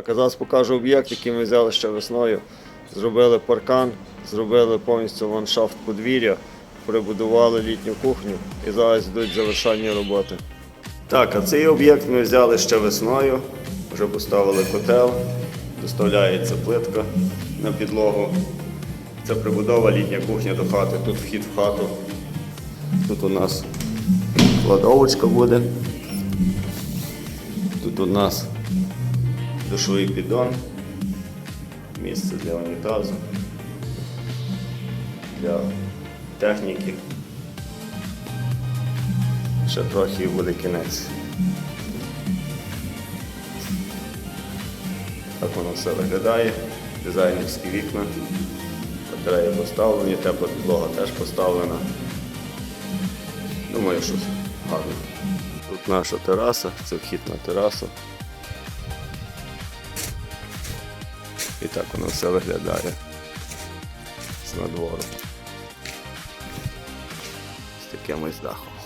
Так, а зараз покажу об'єкт, який ми взяли ще весною. Зробили паркан, зробили повністю ландшафт подвір'я, прибудували літню кухню і зараз йдуть завершальні роботи. Так, а цей об'єкт ми взяли ще весною, вже поставили котел, доставляється плитка на підлогу. Це прибудова літня кухня до хати. Тут вхід в хату. Тут у нас кладовочка буде. Тут у нас душовий піддон, місце для унітазу, для техніки. Ще трохи і буде кінець. Так воно все виглядає. Дизайнерські вікна, батареї поставлені, тепла підлога теж поставлена. Думаю, що гарно. Тут наша тераса, це вхід на терасу. І так воно все виглядає з надвору. З таким ось дахом.